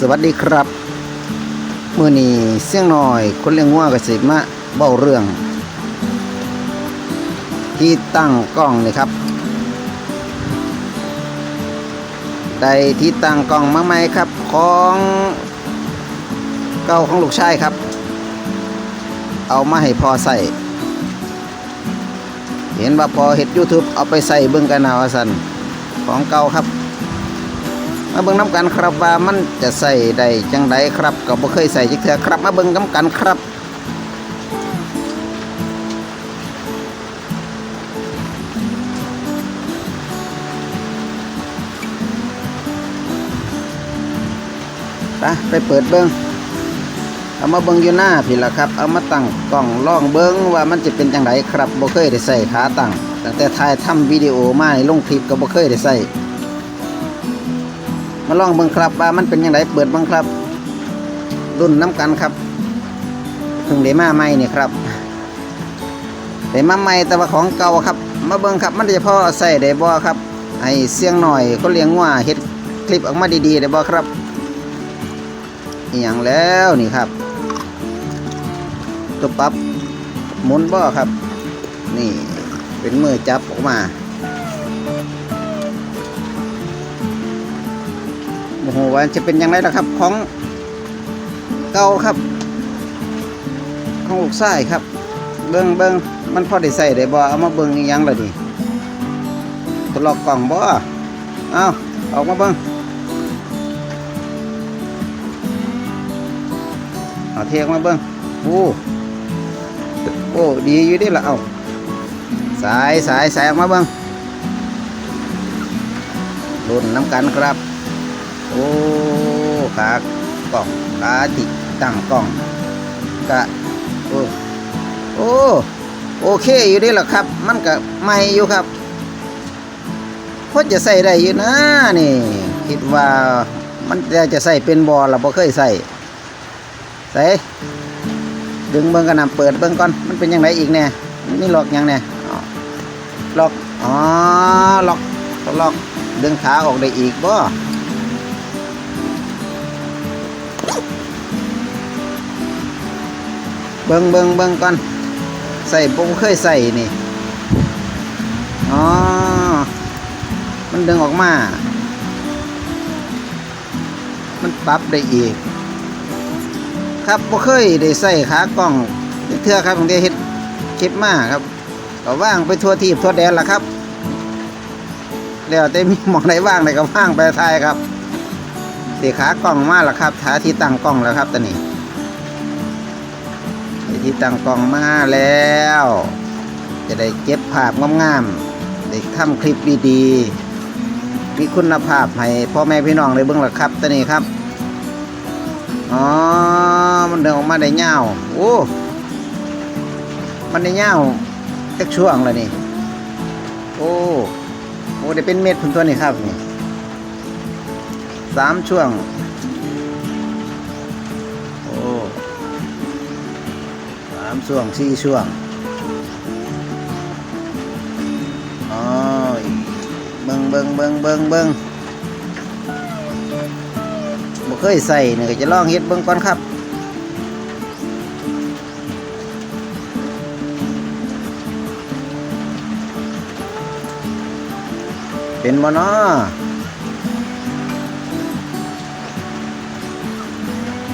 สวัสดีครับมื่อนี้เสียงหน่อย คนเลี้ยงวัวก็สิมาเบ้าเรื่อง ที่ตั้งกล้องนี่ครับได้ที่ตั้งกล้องมาใหมครับ ของเก่าของลูกชายครับ เอามาให้พอใส่ เห็นว่าพอเห็ด YouTube เอาไปใส่เบิ่งกันเอาว่าสันของเก่าครับ มาเบิ่งน้ำกันครับว่ามันจะใส่ได้จังไดครับก็บ่เคยใส่จักเทื่อครับ มาเบิ่งน้ำกันครับไปไปเปิดเบิ่งเอามาเบิ่งอยู่หน้าพี่ละครับ เอามาตั้งกล้องล่องเบิ่งว่ามันจะเป็นจังไดครับบ่เคยได้ใส่ขาตั้งตั้งแต่ถ่ายทำวิดีโอมาให้ลงคลิปก็บ่เคยได้ใส่ มาลองเบิ่งครับว่ามันเป็นยังไงเปิดบิ่งครับ รุ่นน้ำกันครับเพิ่งได้มาใหม่นี่ครับได้มาใหม่แต่ว่าของเก่าครับ มาเบิ่งครับมันจะพอใส่ได้บ่ครับให้เสียงหน่อยเขาเลี้ยงว่าเฮ็ดคลิปออกมาดีๆได้บ่ครับอย่างแล้วนี่ครับตัวปรับหมุนบ่ครับ นี่เป็นมือจับออกมา โอ้โหว่าจะเป็นยังไงล่ะครับ ของเก่าครับ ของลูกไส้ครับ เบิ้งเบิ้งมันพอได้ใส่ได้บ่เอามาเบิ้งยังล่ะดิทดลองกล่องบ่เอาออกมาเบิ้งเอาเทออกมาเบิ้งโอ้โอ้ดีอยู่ดิล่ะเอาสายสายสายออกมาเบิ้งรุ่นน้ำกันครับ โอ้ขากล่องขาติตั้งกล่องกะโอ้โอ้โอเคอยู่นี่แหละครับ มันก็ใหม่อยู่ครับพอจะใส่ได้อยู่นะนี่ คิดว่ามันจะจะใส่เป็นบอเราบ่เคยใส่ใส่ดึงเบิ้งกันนะเปิดเบิ้งก่อนมันเป็นยังไงอีกเนี่ยนี่ล็อกยังเนี่ยอ๋อล็อกอ๋อล็อกล็อกดึงขาออกได้อีกบ่ เบิงเบิงเบิงก่อน ใส่ผมเคยใส่นี่ อ๋อ มันดึงออกมา มันปรับได้อีก ครับบ่เคยได้ใส่ขากล้องเทื่อครับผมได้เฮ็ดคลิปมาครับก็ว่างไปทั่วทีบทั่วแดนล่ะครับแล้วแต่มีหมองไหนว่างไหนก็ว่างไปทายครับเสียขากล้องมาแล้วครับหาที่ตั้งกล้องแล้วครับตอนนี้ ที่ตั้งกล้องมาแล้ว จะได้เก็บภาพงามๆได้ทำคลิปดีๆมีคุณภาพให้พ่อแม่พี่น้องได้เบิ่งละครับตัวนี้ครับอ๋อมันเดินออกมาได้เงาโอ้มันได้เงาวจักช่วงแล้วนี่โอ้โอ้ได้เป็นเม็ดพุ่นตัวนี้ครับนี่สามช่วงามช่วงสี่ช่วงอ๋อเบิงเบิงเบิงเบิงเบิงบ่เคยใส่เนี่ยก็จะลองเฮ็ดเบิ่งก่อนครับเป็นบ่นาะ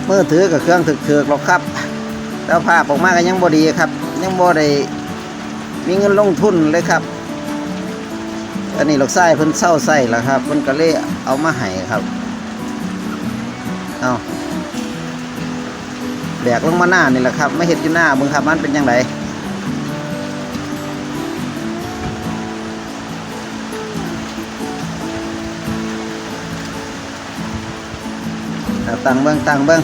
มือถือกับเครื่องถึกๆหรอกครับ แต่ภาพออกมาก็ยังบ่ดีครับ ยังบ่ได้มีเงินลงทุนเลยครับ อันนี้ลูกไส้เพิ่นเศร้าใส่แล้วครับเพิ่นก็เลยเอามาให้ครับเอาแบกลงมาหน้านี่แหละครับไม่เห็นอยู่หน้าเบิ่งครับมันเป็นยังไงตังเบิ่งตังเบิ่ง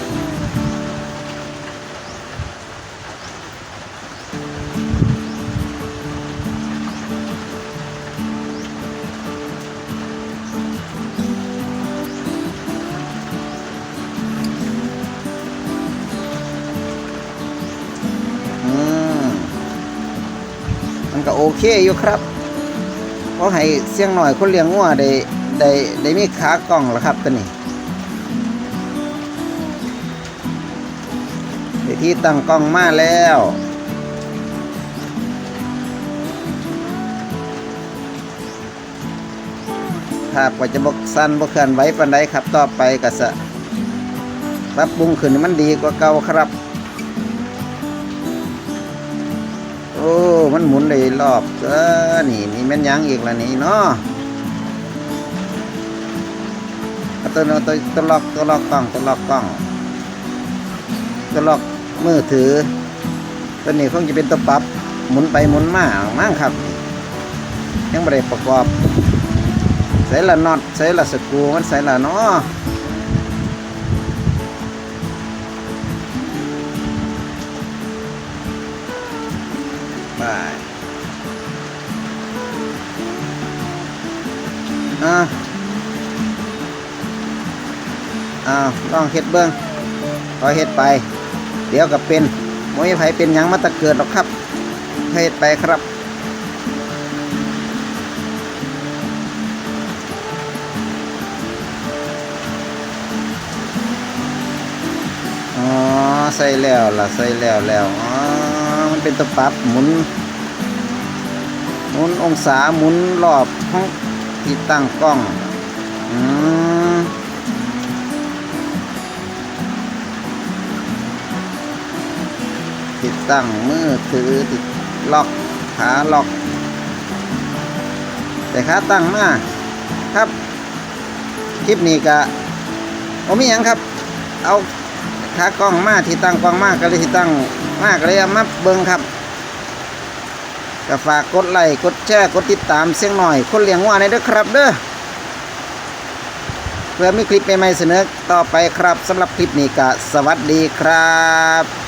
โอเคอยู่ครับเพราะให้เสียงหน่อยคนเลี้ยงงัวได้ได้ได้มีขากล่องแล้วครับตัวนี้ที่ตั้งกล้องมาแล้วภาพก็จะบกสั้นบกเคลื่อนไหวปันไดครับ ต่อไปก็จะปรับปรุงขึ้นมันดีกว่าเก่าครับ อ้มันหมุนได้รอบเออนี่นี่แม่นยังอีกละนี่เนาะตัวตัวตัวล็อกตัวล็อกกล้องตัวล็อกกล้องตัวล็อกมือถือ ตัวนี้คงจะเป็นตัวปรับหมุนไปหมุนมามั่งครับ ยังไม่ได้ประกอบใส่ละน็อตใส่ละสกรูมันใส่ละเนาะ ไปอ่าอ้าวลองเฮ็ดเบิ้งพอเฮ็ดไป เดี๋ยวก็เป็นมวยไผเป็นยังมาตะเกิดหรอกครับเฮ็ดไปครับอ๋อใส่แล้วล่ะใส่แล้วแล้วอ๋อ มันเป็นตัวปรับหมุน หมุนองศาหมุนรอบห้องที่ตั้งกล้อง อืมติดตั้งมือถือติดล็อกขาล็อก แต่ขาตั้งมาครับ คลิปนี้ก็ผมมีหยังครับ เอา ขากล้องมาที่ตั้งกล้องมากก็เลยที่ตั้งมากเลยมาเบิ้งครับก็ฝากกดไลค์กดแชร์กดติดตามเสียงหน่อย คนเลี้ยงวัวในเด้อครับเด้อเพื่อมีคลิปใหม่ๆเสนอต่อไปครับสำหรับคลิปนี้ก็สวัสดีครับ